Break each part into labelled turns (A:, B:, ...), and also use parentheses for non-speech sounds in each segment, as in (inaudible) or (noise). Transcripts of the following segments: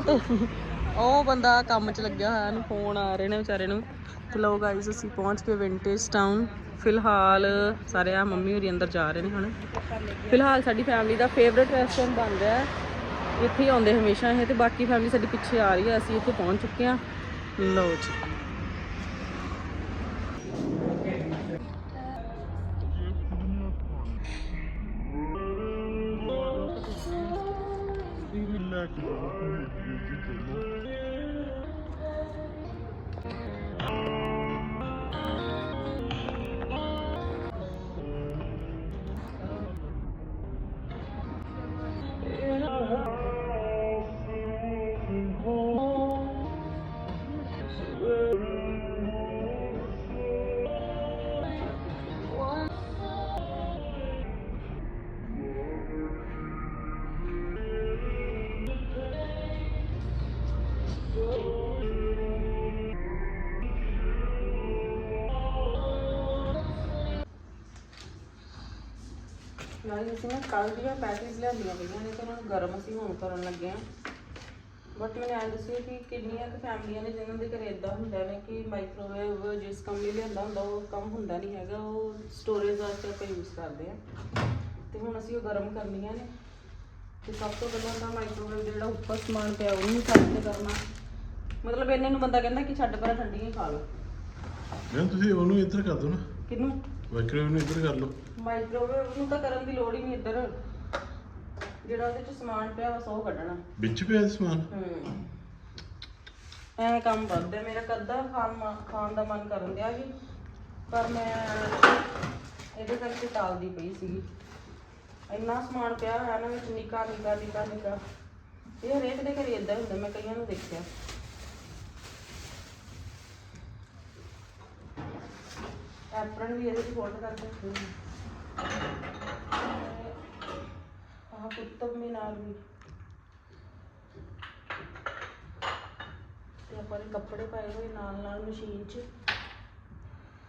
A: ਤੇ ਉਹ ਬੰਦਾ ਕੰਮ 'ਚ ਲੱਗਿਆ ਹੋਇਆ ਨੂੰ ਫੋਨ ਆ ਰਹੇ ਨੇ ਵਿਚਾਰੇ ਨੂੰ। ਤੇ ਲੋ ਗਾਇਸ ਅਸੀਂ ਪਹੁੰਚ ਗਏ ਵਿੰਟੇਜ ਟਾਊਨ ਫਿਲਹਾਲ ਸਾਰੇ ਆ ਮੰਮੀ ਹੋਰੀ ਅੰਦਰ ਜਾ ਰਹੇ ਨੇ ਹੁਣ। ਫਿਲਹਾਲ ਸਾਡੀ ਫੈਮਿਲੀ ਦਾ ਫੇਵਰਿਟ ਰੈਸਟੋਰੈਂਟ ਬਣ ਰਿਹਾ ਹੈ। ਇੱਥੇ ਹੀ ਆਉਂਦੇ ਹਮੇਸ਼ਾ ਇਹ ਤੇ ਬਾਕੀ ਫੈਮਿਲੀ ਸਾਡੀ ਪਿੱਛੇ ਆ ਰਹੀ ਹੈ, ਅਸੀਂ ਇੱਥੇ ਪਹੁੰਚ ਚੁੱਕੇ ਹਾਂ। ਲਓ ਜੀ। ਨਾਲੇ ਅਸੀਂ ਨਾ ਕੱਲ ਦੀਆਂ ਪੈਟੀਜ਼ ਲਿਆਂਦੀਆਂ ਪਈਆਂ ਨੇ ਤੇ ਉਹਨਾਂ ਨੂੰ ਗਰਮ ਅਸੀਂ ਹੁਣ ਕਰਨ ਲੱਗੇ ਆ ਬਟ ਮੈंने ਐਂ ਦੱਸਿਆ ਕਿ ਕਿੰਨੀਆਂ ਕੁ ਫੈਮਲੀਆਂ ਨੇ ਜਿਨ੍ਹਾਂ ਦੇ ਘਰੇ ਇਦਾਂ ਹੁੰਦਾ ਨੇ ਕਿ ਮਾਈਕ੍ਰੋਵੇਵ ਜਿਸ ਕੰਮ ਲਈ ਲਿਆਂਦਾ ਹੁੰਦਾ ਉਹ ਕੰਮ ਹੁੰਦਾ ਨਹੀਂ ਹੈਗਾ ਉਹ ਸਟੋਰੇਜ ਵਾਸਤੇ ਆਪਾਂ ਯੂਜ਼ ਕਰਦੇ ਆ ਤੇ ਹੁਣ ਅਸੀਂ ਉਹ ਗਰਮ ਕਰਨੀਆਂ ਨੇ। ਤੇ ਸਭ ਤੋਂ ਪਹਿਲਾਂ ਤਾਂ ਮਾਈਕ੍ਰੋਵੇਵ ਜਿਹੜਾ ਉੱਪਰ ਸਮਾਨ ਪਿਆ ਉਹਨੂੰ ਕੱਟ ਕੇ ਕਰਨਾ। ਮਤਲਬ ਇਹਨੇ ਨੂੰ ਬੰਦਾ ਕਹਿੰਦਾ ਕਿ ਛੱਡ ਪਰਾਂ ਠੰਡੀਆਂ ਹੀ ਖਾ ਲਓ।
B: ਮੈਂ ਤੁਸੀਂ ਉਹਨੂੰ ਇੱਧਰ ਕਰ ਦਿਓ ਨਾ।
A: ਕਿਹਨੂੰ?
B: ਮਾਈਕ੍ਰੋਵੇਵ ਨੂੰ ਇੱਧਰ ਕਰ ਲਓ।
A: ਮਾਈਕ੍ਰੋਵੇਵ ਨੂੰ ਤਾਂ ਕਰਨ ਦੀ ਲੋੜ ਹੀ ਨਹੀਂ ਇੱਧਰ। ਜਿਹੜਾ ਉਹਦੇ ਚ ਸਮਾਨ ਪਿਆ ਬਸ ਉਹ ਕੱਢਣਾ।
B: ਵਿੱਚ ਪਿਆ ਸਮਾਨ?
A: ਹੂੰ। ਐ ਕੰਮ ਵੱਧਦਾ ਮੇਰਾ ਕਦਾ ਖਾਣ ਖਾਣ ਦਾ ਮਨ ਕਰਨ ਦਿਆ ਸੀ। ਪਰ ਮੈਂ ਇਹਦੇ ਕਰਕੇ ਟਾਲਦੀ ਪਈ ਸੀਗੀ। ਇੰਨਾ ਸਮਾਨ ਪਿਆ ਹੋਇਆ ਨਾ ਵਿੱਚ ਨਿੱਕਾ ਨਿੱਕਾ ਨਿੱਕਾ ਨਿੱਕਾ। ਇਹ ਹਰੇਕ ਦੇ ਘਰੇ ਇਦਾਂ ਹੁੰਦਾ। ਮੈਂ ਕਈਆਂ ਨੂੰ ਦੇਖਿਆ। ਐਪਰਨ ਵੀ ਇਹਦੇ ਚ ਫੋਲਡ ਕਰਕੇ ਰੱਖੀ ਆਹ ਕੁੱਤਬ ਨਾਲ ਵੀ। ਤੇ ਆਪਾਂ ਨੇ ਕੱਪੜੇ ਪਾਏ ਹੋਏ ਨਾਲ ਨਾਲ ਮਸ਼ੀਨ 'ਚ।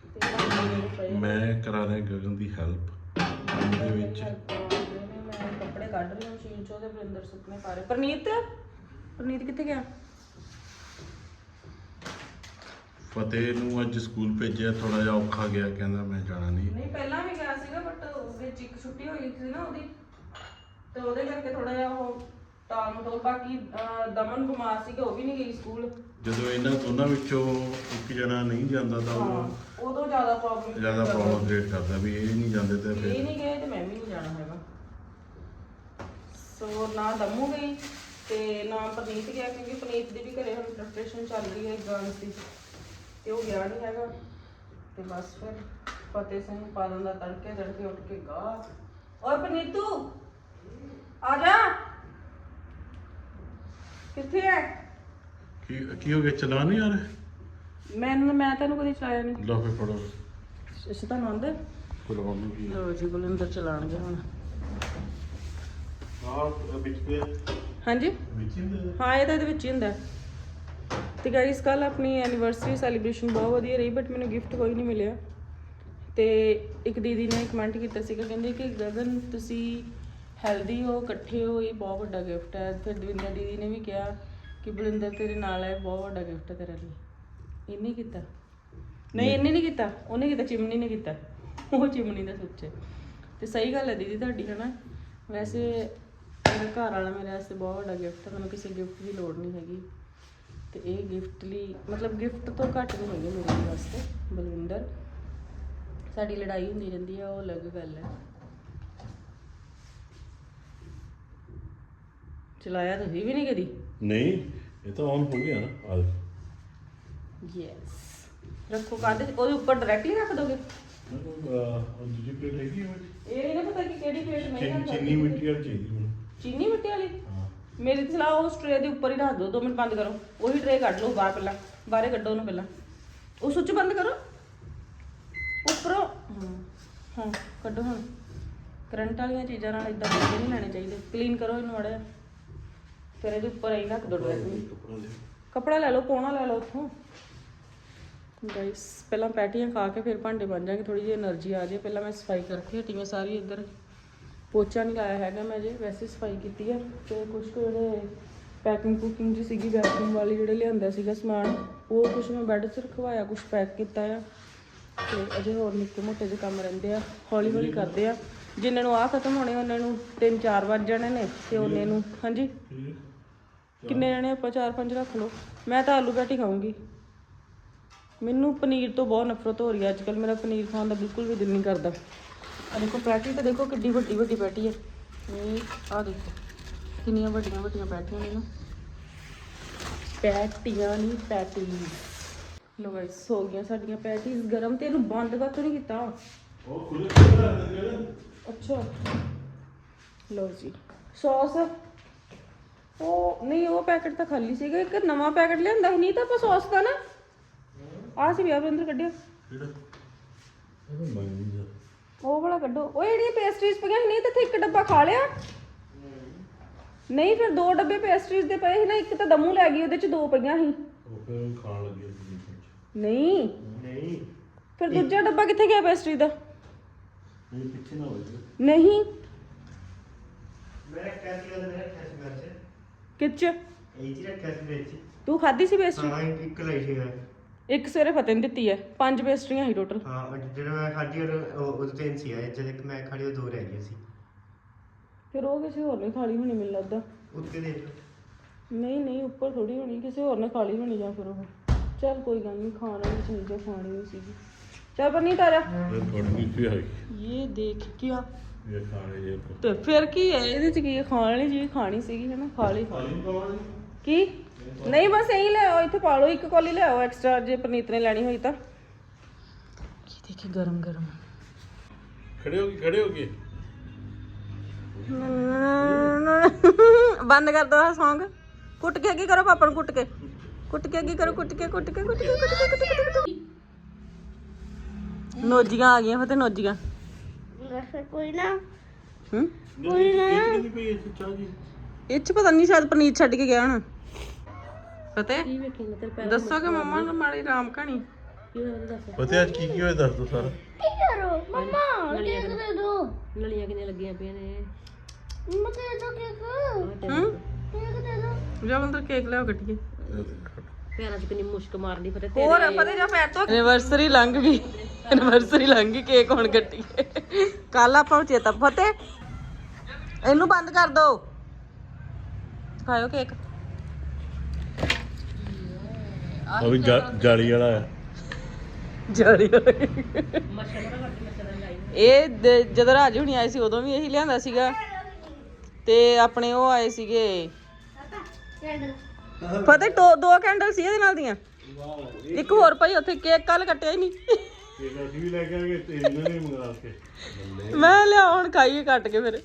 A: ਤੇ ਭਾਂਡੇ ਪਏ ਨੇ।
B: ਮੈਂ ਕਰਾ ਰਿਹਾ ਗਗਨ ਦੀ ਹੈਲਪ ਦੇ ਵਿੱਚ।
A: ਮੈਂ ਕੱਪੜੇ ਕੱਢ ਰਹੀ ਹਾਂ ਮਸ਼ੀਨ 'ਚੋਂ ਤੇ ਵਰਿੰਦਰ ਸੁੱਕਨੇ ਪਾ ਰਹੇ। ਪ੍ਰਨੀਤ? ਪ੍ਰਨੀਤ ਕਿੱਥੇ ਗਿਆ?
B: ਫਤਿਹ ਨੂੰ ਅੱਜ ਸਕੂਲ ਭੇਜਿਆ ਥੋੜਾ ਜਿਹਾ ਔਖਾ ਗਿਆ ਕਹਿੰਦਾ ਮੈਂ ਜਾਣਾ ਨਹੀਂ।
A: ਨਹੀਂ ਪਹਿਲਾਂ ਵੀ ਗਿਆ ਸੀਗਾ ਬਟ ਵਿੱਚ ਇੱਕ ਛੁੱਟੀ ਹੋਈ ਸੀ ਨਾ ਉਹਦੀ ਤੇ ਉਹਦੇ ਕਰਕੇ ਥੋੜਾ ਜਿਹਾ ਉਹ ਟਾਲ ਮਟੋਲ ਬਾਕੀ ਅਹ, ਦਮਨ ਬਿਮਾਰ ਸੀਗਾ ਉਹ ਵੀ ਨਹੀਂ ਗਈ ਸਕੂਲ।
B: ਜਦੋਂ ਇਹਨਾਂ ਦੋਨਾਂ ਵਿੱਚੋਂ ਇੱਕ ਜਣਾ ਨਹੀਂ ਜਾਂਦਾ ਤਾਂ
A: ਹਾਂ
B: ਉਹ
A: ਉਦੋਂ ਜ਼ਿਆਦਾ ਪ੍ਰੋਬਲਮ
B: ਜ਼ਿਆਦਾ ਪ੍ਰੋਬਲਮ ਕ੍ਰੀਏਟ ਕਰਦਾ ਵੀ ਇਹ ਨਹੀਂ ਜਾਂਦੇ ਤਾਂ
A: ਇਹ
B: ਫਿਰ
A: ਨਹੀਂ ਗਏ ਤੇ ਮੈਂ ਵੀ ਨਹੀਂ ਜਾਣਾ ਹੈਗਾ। ਸੋ ਨਾ ਦਮੂ ਗਈ ਤੇ ਨਾ ਪਨੀਤ ਗਿਆ ਕਿਉਂਕਿ ਪਨੀਤ ਦੀ ਵੀ ਘਰੇ ਹੁਣ ਪ੍ਰੈਪਰੇਸ਼ਨ ਚੱਲ ਰਹੀ ਹੈ ਐਗਜ਼ਾਮਸ ਦੀ। ਤੇ ਉਹ ਗਿਆ ਨਹੀਂ ਹੈਗਾ। ਤੇ ਬਸ ਫਿਰ ਫਤਿਹ ਸਿੰਘ ਪਾ ਦਿੰਦਾ ਤੜਕੇ ਤੜਕੇ ਉੱਠ ਕੇ ਗਾ। ਓਏ ਪਨੀਤੂ ਆ ਜਾ। ਕਿੱਥੇ ਹੈ
B: ਕੀ ਕੀ ਹੋ ਗਿਆ? ਚਲਾ ਨਹੀਂ ਆ ਰਿਹਾ?
A: ਮੈਨੂੰ ਮੈਂ ਤੈਨੂੰ ਕਦੀ ਚਲਾਇਆ ਨਹੀਂ
B: ਲਓ ਫੇ ਫੜੋ।
A: ਇਸ ਤੁਹਾਨੂੰ ਆਉਂਦਾ
B: ਕੋਲ ਆਉਣ ਕੀ
A: ਲੋ ਜੀ ਬਲਿੰਦਰ ਚਲਾਣਗੇ ਹੁਣ।
B: ਆ ਵਿੱਚ ਤੇ
A: ਹਾਂਜੀ?
B: ਵਿੱਚ ਹੀ ਹੁੰਦੇ।
A: ਹਾਂ ਇਹ ਤਾਂ ਇਹਦੇ ਵਿੱਚ ਹੀ ਹੁੰਦਾ। ਤੇ ਗਾਇਸ ਕੱਲ ਆਪਣੀ ਐਨੀਵਰਸਰੀ ਸੈਲੀਬ੍ਰੇਸ਼ਨ ਬਹੁਤ ਵਧੀਆ ਰਹੀ ਬਟ ਮੈਨੂੰ ਗਿਫਟ ਕੋਈ ਨਹੀਂ ਮਿਲਿਆ। ਤੇ ਇੱਕ ਦੀਦੀ ਨੇ ਕਮੈਂਟ ਕੀਤਾ ਸੀਗਾ ਕਹਿੰਦੇ ਕਿ ਗਗਨ ਤੁਸੀਂ ਹੈਲਦੀ ਹੋ ਇਕੱਠੇ ਹੋ ਇਹ ਬਹੁਤ ਵੱਡਾ ਗਿਫਟ ਹੈ। ਫਿਰ ਦਵਿੰਦਰ ਦੀਦੀ ਨੇ ਵੀ ਕਿਹਾ ਕਿ ਬਲਿੰਦਰ ਤੇਰੇ ਨਾਲ ਹੈ ਬਹੁਤ ਵੱਡਾ ਗਿਫਟ ਹੈ ਤੇਰੇ ਲਈ। ਇਹਨੇ ਕੀਤਾ। ਨਹੀਂ ਇਹਨੇ ਨਹੀਂ ਕੀਤਾ ਉਹਨੇ ਕੀਤਾ ਚਿਮਨੀ ਨੇ ਕੀਤਾ। ਉਹ ਚਿਮਨੀ ਦਾ ਸੁੱਚ ਤੇ ਸਹੀ ਗੱਲ ਹੈ ਦੀਦੀ ਤੁਹਾਡੀ ਹਨਾ? ਵੈਸੇ ਮੇਰਾ ਘਰ ਵਾਲਾ ਮੇਰੇ ਵਾਸਤੇ ਬਹੁਤ ਵੱਡਾ ਗਿਫਟ ਹੈ ਮੈਨੂੰ ਕਿਸੇ ਗਿਫਟ ਦੀ ਲੋੜ ਨਹੀਂ ਹੈਗੀ। ਤੇ ਇਹ ਗਿਫਟ ਲਈ ਮਤਲਬ ਗਿਫਟ ਤੋਂ ਘੱਟ ਨਹੀਂ ਹੈਗੇ ਮੇਰੇ ਵਾਸਤੇ ਬਲਵਿੰਦਰ। ਸਾਡੀ ਲੜਾਈ ਹੁੰਦੀ ਰਹਿੰਦੀ ਹੈ ਉਹ ਅਲੱਗ ਗੱਲ ਹੈ। ਚਲਾਇਆ ਤੁਸੀਂ ਵੀ ਨਹੀਂ ਕਦੀ?
B: ਨਹੀਂ ਇਹ ਤਾਂ ਆਨ ਹੋ ਗਿਆ ਨਾ ਆ
A: ਯੈਸ ਰੱਖੋ ਕਾਦੇ ਉਹਦੇ ਉੱਪਰ ਡਾਇਰੈਕਟਲੀ ਰੱਖ ਦੋਗੇ?
B: ਉਹ ਦੂਜੀ ਪਲੇਟ ਹੈਗੀ ਹੈ
A: ਇਹ ਨਹੀਂ ਨਾ ਪਤਾ ਕਿ ਕਿਹੜੀ ਪਲੇਟ ਮੈਂ
B: ਚੀਨੀ ਚੀਨੀ ਮਿੱਟੀ ਵਾਲੀ ਚਾਹੀਦੀ ਮੈਨੂੰ।
A: ਚੀਨੀ ਮਿੱਟੀ ਵਾਲੀ? ਮੇਰੀ ਤਾਂ ਸਲਾਹ ਉਸ ਟਰੇ ਦੇ ਉੱਪਰ ਹੀ ਰੱਖ ਦਿਓ, ਦੋ ਮਿੰਟ ਬੰਦ ਕਰੋ। ਉਹੀ ਟਰੇ ਕੱਢ ਲਓ ਬਾਹਰ ਪਹਿਲਾਂ, ਬਾਹਰ ਕੱਢੋ ਉਹਨੂੰ ਪਹਿਲਾਂ। ਉਹ ਸੁੱਚ ਬੰਦ ਕਰੋ। ਉੱਪਰੋਂ, ਹਾਂ ਹਾਂ, ਕੱਢੋ ਹੁਣ। ਕਰੰਟ ਵਾਲੀਆਂ ਚੀਜ਼ਾਂ ਨਾਲ ਇਦਾਂ ਕੱਪੜੇ ਨਹੀਂ ਲੈਣੇ ਚਾਹੀਦੇ। ਕਲੀਨ ਕਰੋ ਇਹਨੂੰ ਮੜਿਆ ਫਿਰ ਇਹਦੇ ਉੱਪਰ ਹੀ ਰੱਖ ਦੋ
B: ਡਰੈਸ ਨੂੰ।
A: ਕੱਪੜਾ ਲੈ ਲਓ ਕੋਣਾ ਲੈ ਲਓ ਉੱਥੋਂ। ਗਾਇਸ ਪਹਿਲਾਂ ਪੈਟੀਆਂ ਖਾ ਕੇ ਫਿਰ ਭਾਂਡੇ ਬਣ ਜਾਣਗੇ ਥੋੜੀ ਜਿਹੀ એનર્ਜੀ ਆ ਜਾਏ ਪਹਿਲਾਂ ਮੈਂ ਸਫ਼ਾਈ ਕਰਕੇ ਹਟੀਆਂ ਮੈਂ ਸਾਰੀ ਇੱਧਰ। ਪੋਚਾ ਨਹੀਂ ਲਾਇਆ ਹੈਗਾ ਮੈਂ ਜੇ, ਵੈਸੇ ਸਫ਼ਾਈ ਕੀਤੀ ਆ ਤੇ ਕੁਝ ਕੁ ਜਿਹੜੇ ਪੈਕਿੰਗ ਕੁਕਿੰਗ ਜੀ ਸੀਗੀ ਵੈਕਿਊਮ ਵਾਲੀ ਜਿਹੜੇ ਲਿਆਂਦਾ ਸੀਗਾ ਸਮਾਨ, ਉਹ ਕੁਝ ਮੈਂ ਬੈੱਡ 'ਚ ਰਖਵਾਇਆ ਕੁਝ ਪੈਕ ਕੀਤਾ ਆ। ਤੇ ਅਜੇ ਹੋਰ ਨਿੱਕੇ ਮੋਟੇ ਜਿਹੇ ਕੰਮ ਰਹਿੰਦੇ ਆ, ਹੌਲੀ ਹੌਲੀ ਕਰਦੇ ਆ। ਜਿਨ੍ਹਾਂ ਨੂੰ ਆ ਖਤਮ ਹੋਣੇ, ਉਹਨਾਂ ਨੂੰ 3-4 ਵੱਜ ਜਾਣੇ ਨੇ, ਤੇ ਉਹਨੇ ਨੂੰ, ਹਾਂਜੀ? ਕਿੰਨੇ ਜਣੇ ਆਪਾਂ 4-5 ਰੱਖ ਲਓ। ਮੈਂ ਤਾਂ ਆਲੂ ਬੈਟੀ ਖਾਊਂਗੀ। ਮੈਨੂੰ ਪਨੀਰ ਤੋਂ ਬਹੁਤ ਨਫ਼ਰਤ ਹੋ ਰਹੀ ਹੈ ਅੱਜ ਅੱਜਕੱਲ ਮੇਰਾ ਪਨੀਰ ਖਾਣ ਦਾ ਬਿਲਕੁਲ ਵੀ ਦਿਲ ਨਹੀਂ ਕਰਦਾ। ਆ ਦੇਖੋ ਪੈਟੀ ਤਾਂ ਦੇਖੋ ਕਿੱਡੀ ਵੱਡੀ ਵੱਡੀ ਪੈਟੀ ਹੈ। ਇਹ ਆ ਦੇਖੋ ਕਿੰਨੀਆਂ ਵੱਡੀਆਂ ਵੱਡੀਆਂ ਪੈਟੀਆਂ ਨੇ ਨਾ। ਪੈਟੀਆਂ ਨਹੀਂ ਪੈਟੀਜ਼ ਲੋ ਗਾਇਸ ਹੋ ਗਈਆਂ ਸਾਡੀਆਂ ਪੈਟੀਜ਼ ਗਰਮ ਤੇ ਇਹਨੂੰ ਬੰਦ ਕਾਤੋਂ ਨਹੀਂ ਕੀਤਾ।
B: ਉਹ ਖੁੱਲੇ
A: ਅੱਛਾ। ਲਓ ਜੀ ਸੌਸ। ਉਹ ਨਹੀਂ ਉਹ ਪੈਕਟ ਤਾਂ ਖਾਲੀ ਸੀਗਾ। ਇੱਕ ਨਵਾਂ ਪੈਕਟ ਲਿਆਂਦਾ ਸੀ। ਨਹੀਂ ਤਾਂ ਆਪਾਂ ਸੌਸ ਦਾ ਨਾ। ਆ ਸੀ ਵਿਆਹ ਅੰਦਰ ਕੱਢਿਆ
B: ਕਿਹੜਾ? ਇਹ ਮੰਗੀ
A: ਉਹ ਵਾਲਾ ਕੱਢੋ। ਉਹ ਜਿਹੜੀਆਂ ਪੇਸਟਰੀਜ਼ ਪਈਆਂ ਸੀ ਨਹੀਂ ਤਾਂ ਇੱਥੇ ਇੱਕ ਡੱਬਾ ਖਾ ਲਿਆ। ਨਹੀਂ ਫਿਰ ਦੋ ਡੱਬੇ ਪੇਸਟਰੀਜ਼ ਦੇ ਪਏ ਸੀ ਨਾ ਇੱਕ ਤਾਂ ਦਮੂ ਲੈ ਗਈ ਉਹਦੇ ਚ ਦੋ ਪਈਆਂ ਸੀ।
B: ਉਹ ਫਿਰ ਖਾਣ ਲੱਗੇ ਸੀ
A: ਨਹੀਂ।
B: ਨਹੀਂ।
A: ਫਿਰ ਦੂਜਾ ਡੱਬਾ ਕਿੱਥੇ ਗਿਆ ਪੇਸਟਰੀ ਦਾ?
B: ਇਹ ਪਿੱਛੇ ਨਾ ਹੋਵੇ।
A: ਨਹੀਂ।
C: ਮੈਂ ਰੱਖਿਆ ਸੀ ਉਹਦੇ ਰੱਖਿਆ ਸੀ
A: ਕਿੱਚ?
C: ਇਹ ਜੀ ਰੱਖਿਆ ਸੀ ਵਿੱਚ।
A: ਤੂੰ ਖਾਧੀ ਸੀ ਪੇਸਟਰੀ
C: ਹਾਂ ਇੱਕ ਇੱਕ ਲਈ ਸੀ ਮੈਂ
A: ਇੱਕ ਸਵੇਰੇ ਫਤਿਹ ਨੇ ਦਿੱਤੀ ਹੈ ਪੰਜ ਪੇਸਟਰੀਆਂ ਸੀ ਟੋਟਲ
C: ਹਾਂ ਉਹ ਜਿਹੜਾ ਮੈਂ ਖਾਧੀ ਉਹ ਉਹ- ਤਿੰਨ ਸੀ ਆਏ ਜਦ ਇੱਕ ਮੈਂ ਖਾਲੀ ਉਹ ਦੋ ਰਹਿ ਗਈਆਂ ਸੀ।
A: ਫਿਰ ਉਹ ਕਿਸੇ ਹੋਰ ਨੇ ਖਾ ਲਈ ਹੋਣੀ ਮੈਨੂੰ ਲੱਗਦਾ।
C: ਉੱਤੇ ਦੇਖ ਲਓ।
A: ਨਹੀਂ ਨਹੀਂ ਉੱਪਰ ਥੋੜੀ ਹੋਣੀ ਕਿਸੇ ਹੋਰ ਨੇ ਖਾ ਲਈ ਹੋਣੀ ਜਾਂ ਫਿਰ ਉਹ। ਚੱਲ ਕੋਈ ਗੱਲ ਨਹੀਂ ਖਾਣ ਵਾਲੀ ਚੀਜ਼ ਹੈ ਖਾਣੀ ਨਹੀਂ ਸੀਗੀ। ਚੱਲ ਪਰ ਨਹੀਂ ਤਾਰਾ
B: ਇਹ ਥੋੜੀ ਜਿਹੀ ਹੈ
A: ਇਹ ਦੇਖ
B: ਇਹ ਖਾਣੇ ਜੇ
A: ਤੇ ਫਿਰ ਕੀ ਹੈ ਇਹਦੇ ਚ ਕੀ ਹੈ? ਖਾਣ ਵਾਲੀ ਚੀਜ਼ ਖਾਣੀ ਸੀਗੀ ਹਨਾ ਖਾ ਲਈ।
B: ਖਾਲੀ
A: ਕੀ? ਨਹੀਂ ਬਸ ਇਹੀ ਲੈ ਆਓ ਇੱਥੇ ਪਾ ਲਓ ਇੱਕ ਕੋਲੀ ਲੈ ਆਓ ਐਕਸਟਰਾ ਜੇ ਪਨੀਤ ਨੇ ਲੈਣੀ ਹੋਈ ਤਾਂ ਕੀ ਦੇਖੀ ਗਰਮ ਗਰਮ
B: ਖੜੇ ਹੋ ਗਏ ਖੜੇ ਹੋ ਗਏ
A: ਬੰਦ ਕਰ ਦੋ ਆ Song ਕੁੱਟ ਕੇ ਕੀ ਕਰੋ ਪਾਪਾ ਨੂੰ ਕੁੱਟ ਕੇ ਕੁੱਟ ਕੇ ਕੀ ਕਰੋ ਕੁੱਟ ਕੇ ਕੁੱਟ ਕੇ ਕੁੱਟ ਕੇ ਕੁੱਟ ਕੇ ਕੁੱਟ ਕੇ ਕੁੱਟ ਕੇ ਨੋਜੀਆਂ ਆ ਗਈਆਂ ਫਤੇ ਨੋਜੀਆਂ
D: ਕੋਈ ਨਾ
A: ਹੂੰ
B: ਕੋਈ ਨਾ ਕਿਹਦੀ ਪਈ ਇਹ ਚਾਹ ਜੀ
A: ਇਹ ਚ ਪਤਾ ਨਹੀਂ ਸ਼ਾਇਦ ਪਨੀਰ ਛੱਡ ਕੇ ਗਿਆ ਹਣਾ ਫਤੇ
D: ਕੀ ਤੇਰੇ ਪੈਰ
A: ਕਿ ਮੰਮਾ ਨੂੰ ਮਾੜੀ ਰਾਮ ਕਹਾਣੀ?
D: ਕੀ ਹੋਇਆ ਦੱਸ।
B: ਪਤਾ ਅੱਜ ਕੀ ਕੀ ਹੋਇਆ ਦੱਸ ਦੋ ਸਾਰਾ।
D: ਕੀ ਕਰੋ? ਮਮਾ ਕੇਕ ਦੇ ਦੋ। ਨਲੀਆਂ ਕਿੰਨੇ ਲੱਗੀਆਂ ਪਈਆਂ ਨੇ। ਮਮਾ ਦੇ ਦੋ ਕੇਕ।
A: ਹੂੰ?
D: ਕੇਕ ਦੇ ਦੋ।
A: ਜਾ ਅੰਦਰ ਕੇਕ ਲਿਆਓ ਕੱਟੀਏ।
D: ਪੈਰਾਂ 'ਚ ਕਿੰਨੀ ਮੁਸ਼ਕ ਮਾਰਦੀ
A: ਹੋਰ ਫਤੇ ਜਾ ਪੈਰ ਤੋਂ ਐਨੀਵਰਸਰੀ ਲੰਘ ਗਈ। ਐਨੀਵਰਸਰੀ ਲੰਘ ਗਈ ਕੇਕ ਹੁਣ ਕੱਟੀਏ। ਕੱਲ ਆਪਾਂ ਚੇਤਾ ਫਤੇ ਇਹਨੂੰ ਬੰਦ ਕਰ ਦੋ। ਖਾਓ ਕੇਕ।
B: ਆ ਵੀ ਜਾਲੀ ਵਾਲਾ ਹੈ।
A: ਜਾਰੀ ਇਹ ਦ- ਜਦੋਂ ਰਾਜ ਹੁਣੀ ਆਏ ਸੀ ਉਦੋਂ ਵੀ ਇਹੀ ਲਿਆਂਦਾ ਸੀਗਾ। ਤੇ ਆਪਣੇ ਉਹ ਆਏ ਸੀਗੇ। ਫਤਿਹ ਦੋ ਦੋ ਕੈਂਡਲ ਸੀ ਇਹਦੇ ਨਾਲ ਦੀਆਂ। ਇੱਕ ਹੋਰ ਭਾਈ ਉੱਥੇ ਕੇਕ ਕੱਲ ਕੱਟਿਆ ਹੀ ਨਹੀਂ।
B: ਇਹ ਅਸੀਂ ਵੀ ਲੈ ਕੇ ਆਗੇ ਤੇ ਇਹਨਾਂ ਨੇ ਮੰਗਾ ਕੇ
A: ਮੈਂ ਲਿਆ ਹੁਣ ਖਾਈਏ ਕੱਟ ਕੇ ਫਿਰ।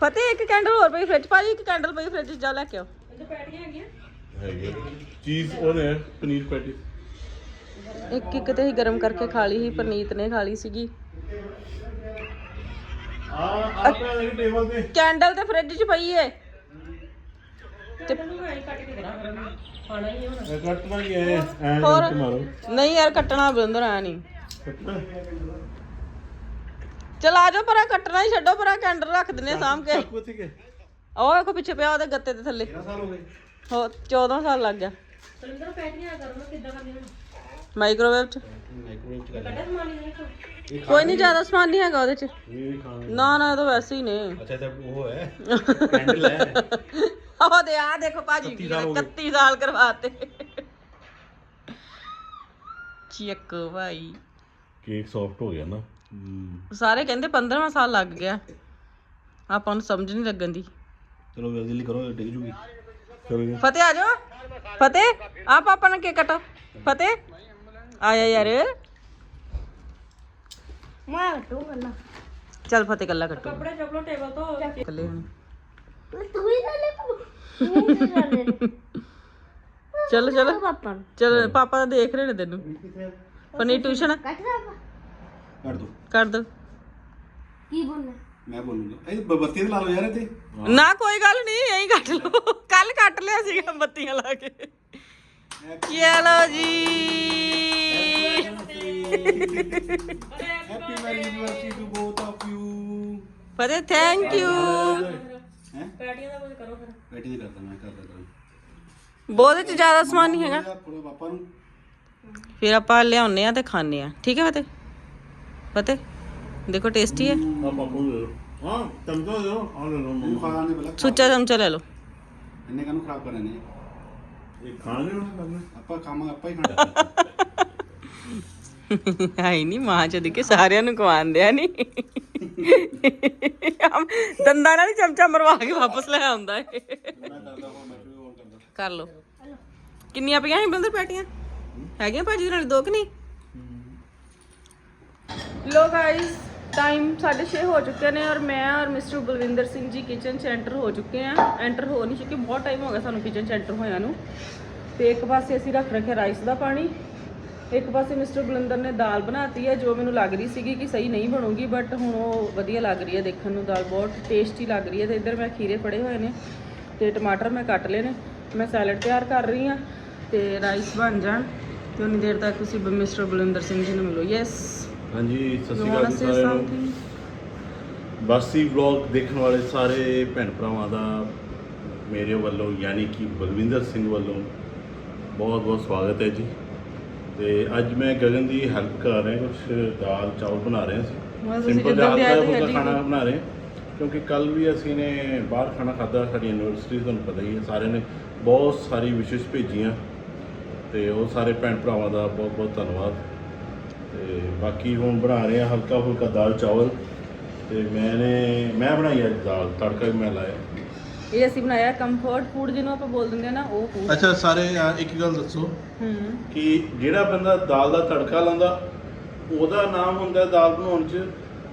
A: ਫਤਿਹ ਇੱਕ ਕੈਂਡਲ ਹੋਰ ਪਈ ਫ੍ਰਿਜ ਭਾਜੀ ਇੱਕ ਕੈਂਡਲ ਪਈ ਫ੍ਰਿਜ ਜਾ ਲੈ ਕੇ ਆਓ।
B: ਹੈਗੇ ਚੀਜ਼ ਉਹਨੇ ਪਨੀਰ ਪੈਟੀ
A: ਇੱਕ ਇੱਕ ਤੇ ਹੀ ਗਰਮ ਕਰਕੇ ਖਾ ਲਈ ਸੀ ਪਰਨੀਤ ਨੇ ਖਾ ਲਈ ਸੀਗੀ।
B: ਆ ਆ ਪਿਆ ਦੇ ਟੇਬਲ ਤੇ।
A: ਕੈਂਡਲ ਤੇ ਫ੍ਰਿਜ 'ਚ ਪਈ ਏ। ਤੇ
B: ਐ
A: ਹੋਰ?
B: ਮਾਰੋ।
A: ਨਹੀਂ ਯਾਰ ਕੱਟਣਾ ਬੰਦਰ ਆ ਨਹੀਂ।
B: ਕੱਟਣਾ?
A: ਚਲ ਆ ਜਾਓ ਪਰਾਂ ਕੱਟਣਾ ਹੀ ਛੱਡੋ ਪਰਾਂ ਕੈਂਡਲ ਰੱਖ ਦਿੰਨੇ ਸਾਂਭ ਕੇ।
B: ਚੱਕ ਉੱਥੇ ਕੇ।
A: ਉਹ ਵੇਖੋ ਪਿੱਛੇ ਪਿਆ ਉਹਦੇ ਗੱਤੇ ਦੇ ਥੱਲੇ।
B: ਕਿੰਨਾ ਸਾਲ ਹੋ ਗਏ?
A: ਹੋ 14 ਸਾਲ ਲੱਗ ਗਿਆ।
D: ਸਲਿੰਦਰ ਪੈਟੀਆਂ ਕਰੋ ਕਿੱਦਾਂ ਕਰਨੀਆਂ
A: ਮਾਈਕ੍ਰੋਵੇਵ 'ਚ।
B: ਮਾਈਕ੍ਰੋਵੇਵ ਚ
D: ਕੱਢਿਆ ਸਮਾਨ ਇਹਦੇ ਵਿੱਚੋਂ
A: ਕੋਈ ਨਹੀਂ ਜ਼ਿਆਦਾ ਸਮਾਨ ਨਹੀਂ ਹੈਗਾ ਉਹਦੇ 'ਚ।
B: ਇਹ ਖਾਣਾ
A: ਨਾ ਨਾ ਇਹ ਤਾਂ ਵੈਸੇ ਹੀ ਨੇ।
B: ਅੱਛਾ ਤੇ ਉਹ ਹੈ। (laughs) ਕੈਂਡਲ ਹੈ।
A: ਉਹ ਦੇ ਆ ਦੇਖੋ ਭਾਜੀ
B: 31 ਸਾਲ ਹੋ ਗਏ।
A: 31 ਸਾਲ ਕਰਵਾਤੇ। ਚੀਕ ਭਾਈ।
B: ਕੇਕ ਸੌਫਟ ਹੋ ਗਿਆ ਨਾ।
A: ਸਾਰੇ ਕਹਿੰਦੇ 15ਵਾਂ ਸਾਲ ਲੱਗ ਗਿਆ। ਆਪਾਂ ਨੂੰ ਸਮਝ ਨਹੀਂ ਲੱਗਣ ਦੀ।
B: ਚਲੋ ਜਲਦੀ ਕਰੋ ਡਿੱਗ ਜੂਗੀ। ਚਲੋ ਜੀ।
A: ਫਤਿਹ ਆ ਜਾਓ। ਫਤਿਹ ਆ ਪਾਪਾ ਨੇ ਕੇ ਕੱਟੋ? ਫਤਿਹ? ਆਇਆ ਯਾਰ।
D: ਮੈਂ ਕੱਟੂ ਕਰਨਾ
A: ਚੱਲ ਫਤਿਹ ਕੱਲਾ ਕੱਟੋ।
D: ਕੱਪੜੇ ਚੁੱਕ ਟੇਬਲ ਤੋਂ
A: ਕੱਲੇ ਹੁਣ।
D: ਤੂੰ ਹੀ ਲੈ ਲੈ ਤੂੰ। ਹੀ ਲੈ ਲੈ।
A: ਚਲੋ ਚਲੋ।
D: ਪਾਪਾ
A: ਚਲ ਪਾਪਾ ਦੇਖ ਰਹੇ ਨੇ ਤੈਨੂੰ। ਪਨੀਰ ਟਿਊਸ਼ਨ
D: ਕੱਟ ਦੋ।
A: ਕਰ ਦੋ।
D: ਕੀ ਬੋਲਣਾ?
E: ਮੈਂ ਬੋਲੂੰਗਾ। ਇਹ ਬੱਤੀ ਤੇ ਲਾ ਲਓ ਯਾਰ ਇੱਥੇ।
A: ਨਾ ਕੋਈ ਗੱਲ ਨਹੀਂ ਐਂ ਕੱਟ ਲਓ। ਕੱਲ ਕੱਟ ਲਿਆ ਸੀਗਾ ਬੱਤੀਆਂ ਲਾ ਕੇ। ਚਲੋ ਜੀ?
E: Happy marriage anniversary to both of you
A: Fateh thank you
E: ਹੈ?
D: ਪੈਟੀਆਂ ਦਾ ਕੁਝ ਕਰੋ ਫਿਰ
E: ਬੈਠੀ ਦੇ ਕਰਦਾ ਮੈਂ ਕਰਦਾ ਕਰਾਂ
A: ਬਹੁਤੇ ਚ ਜ਼ਿਆਦਾ ਸਮਾਨ ਨਹੀਂ ਹੈਗਾ।
E: ਥੋੜਾ ਪਾਪਾ ਨੂੰ।
A: ਫਿਰ ਆਪਾਂ ਲਿਆਉਨੇ ਆ ਤੇ ਖਾਣੇ ਆ ਠੀਕ ਹੈ ਫਤਿਹ? ਫਤਿਹ? ਦੇਖੋ ਟੇਸਟੀ ਹੈ
B: ਆ ਪਾਪੂ ਦੇ ਦਿਓ। ਹਾਂ ਚਮਚਾ ਦਿਓ ਆ ਲੈ ਲਓ
E: ਇਹਨੂੰ ਖਾਣਾ ਨਹੀਂ ਪਹਿਲਾਂ
A: ਸੁੱਚਾ ਚਮਚਾ ਲੈ ਲਓ
E: ਇੰਨੇ ਕਾਨੂੰ ਖਰਾਬ ਕਰਨੇ ਨੇ
B: ਇਹ ਖਾਣੇ ਉਹਨੇ ਕਰਨੇ
E: ਆਪਾਂ ਖਾਵਾਂਗੇ ਆਪਾਂ ਹੀ ਖਾਣਾ
A: ਹਾਈ ਨਹੀਂ ਮਾਂ ਚੋਦੀ ਕੇ ਸਾਰਿਆਂ ਨੂੰ ਖਵਾਉਂਦੇ ਆ ਨਹੀਂ ਦੰਦਾਂ ਨਾਲ ਹੀ ਚਮਚਾ ਮਰਵਾ ਕੇ ਵਾਪਸ ਲੈ ਆਉਂਦਾ
E: ਹਾਂ
A: ਕਰ ਲਓ ਕਿੰਨੀਆਂ ਪਈਆਂ ਸੀ ਬੰਦਰ ਪੈਟੀਆਂ ਹੈਗੀਆਂ ਭਾਜੀ ਦੇ ਨਾਲ ਦੋ ਕਿ ਨਹੀਂ ਲੋ ਗਾਇਸ ਟਾਈਮ 6:30 ਹੋ ਚੁੱਕੇ ਨੇ ਔਰ ਮੈਂ ਔਰ ਮਿਸਟਰ ਬਲਵਿੰਦਰ ਸਿੰਘ ਜੀ ਕਿਚਨ 'ਚ ਐਂਟਰ ਹੋ ਚੁੱਕੇ ਆ ਐਂਟਰ ਹੋ ਨਹੀਂ ਚੁੱਕੇ ਬਹੁਤ ਟਾਈਮ ਹੋ ਗਿਆ ਸਾਨੂੰ ਕਿਚਨ 'ਚ ਐਂਟਰ ਹੋਇਆਂ ਨੂੰ। ਤੇ ਇੱਕ ਪਾਸੇ ਅਸੀਂ ਰੱਖ ਰੱਖਿਆ ਰਾਈਸ ਦਾ ਪਾਣੀ, ਇੱਕ ਪਾਸੇ ਮਿਸਟਰ ਬਲਵਿੰਦਰ ਨੇ ਦਾਲ ਬਣਾਤੀ ਹੈ, ਜੋ ਮੈਨੂੰ ਲੱਗ ਰਹੀ ਸੀਗੀ ਕਿ ਸਹੀ ਨਹੀਂ ਬਣੂਗੀ ਬਟ ਹੁਣ ਉਹ ਵਧੀਆ ਲੱਗ ਰਹੀ ਹੈ ਦੇਖਣ ਨੂੰ ਦਾਲ, ਬਹੁਤ ਟੇਸਟੀ ਲੱਗ ਰਹੀ ਹੈ ਤੇ ਇੱਧਰ ਮੈਂ ਖੀਰੇ ਫੜੇ ਹੋਏ ਨੇ ਤੇ ਟਮਾਟਰ ਮੈਂ ਕੱਟ ਲਏ ਨੇ। ਮੈਂ ਸੈਲਡ ਤਿਆਰ ਕਰ ਰਹੀ ਹਾਂ ਤੇ ਰਾਈਸ ਬਣ ਜਾਣ। ਤੇ ਉਨੀ ਦੇਰ ਤੱਕ ਤੁਸੀਂ ਮਿਸਟਰ ਬਲਵਿੰਦਰ ਸਿੰਘ ਜੀ ਨੂੰ ਮਿਲੋ। ਯੈਸ
B: ਹਾਂਜੀ ਸਤਿ ਸ਼੍ਰੀ ਅਕਾਲ ਜੀ ਸਾਰਿਆਂ ਨੂੰ।
A: ਸਮਥਿੰਗ
B: ਬਾਸੀ ਵਲੌਗ ਦੇਖਣ ਵਾਲੇ ਸਾਰੇ ਭੈਣ ਭਰਾਵਾਂ ਦਾ ਮੇਰੇ ਵੱਲੋਂ ਯਾਨੀ ਕਿ ਬਲਵਿੰਦਰ ਸਿੰਘ ਵੱਲੋਂ ਬਹੁਤ ਬਹੁਤ ਸਵਾਗਤ ਹੈ ਜੀ। ਤੇ ਅੱਜ ਮੈਂ ਗਗਨ ਦੀ ਹੈਲਪ ਕਰ ਰਿਹਾ ਕੁਝ ਦਾਲ ਚਾਵਲ ਬਣਾ ਰਹੇ ਹਾਂ ਸਿੰਪਲ
A: ਜਿੱਦਣ ਦੇ
B: ਜਿਹਾ
A: ਆਏ ਸੀ
B: ਹਲਕਾ
A: ਅੱਜ ਹੀ
B: ਖਾਣਾ ਬਣਾ ਰਹੇ। ਕਿਉਂਕਿ ਕੱਲ ਵੀ ਅਸੀਂ ਨੇ ਬਾਹਰ ਖਾਣਾ ਖਾਦਾ ਸਾਡੀ ਯੂਨੀਵਰਸਿਟੀ ਤੁਹਾਨੂੰ ਪਤਾ ਹੀ ਹੈ ਸਾਰਿਆਂ ਨੇ ਬਹੁਤ ਸਾਰੀ ਵਿਸ਼ੇਸ਼ ਭੇਜੀਆਂ। ਤੇ ਉਹ ਸਾਰੇ ਭੈਣ ਭਰਾਵਾਂ ਦਾ ਬਹੁਤ ਬਹੁਤ ਧੰਨਵਾਦ। ਤੇ ਬਾਕੀ ਹੁਣ ਬਣਾ ਰਹੇ ਹਾਂ ਹਲਕਾ ਫੁਲਕਾ ਦਾਲ ਚਾਵਲ। ਤੇ ਮੈਨੇ ਮੈਂ ਬਣਾਈ ਅੱਜ ਦਾਲ ਤੜਕਾ ਵੀ ਮੈਂ ਲਾਇਆ।
A: ਇਹ ਅਸੀਂ ਬਣਾਇਆ ਕੰਫਰਟ ਫੂਡ ਜਿਹਨੂੰ ਆਪਾਂ ਬੋਲ ਦਿੰਦੇ ਆ ਨਾ ਉਹ ਫੂਡ
B: ਅੱਛਾ ਸਾਰੇ ਇੱਕ ਗੱਲ ਦੱਸੋ।
A: ਹੂੰ।
B: ਕਿ ਜਿਹੜਾ ਬੰਦਾ ਦਾਲ ਦਾ ਤੜਕਾ ਲਾਉਂਦਾ ਉਹਦਾ ਨਾਮ ਹੁੰਦਾ ਦਾਲ ਬਣਾਉਣ 'ਚ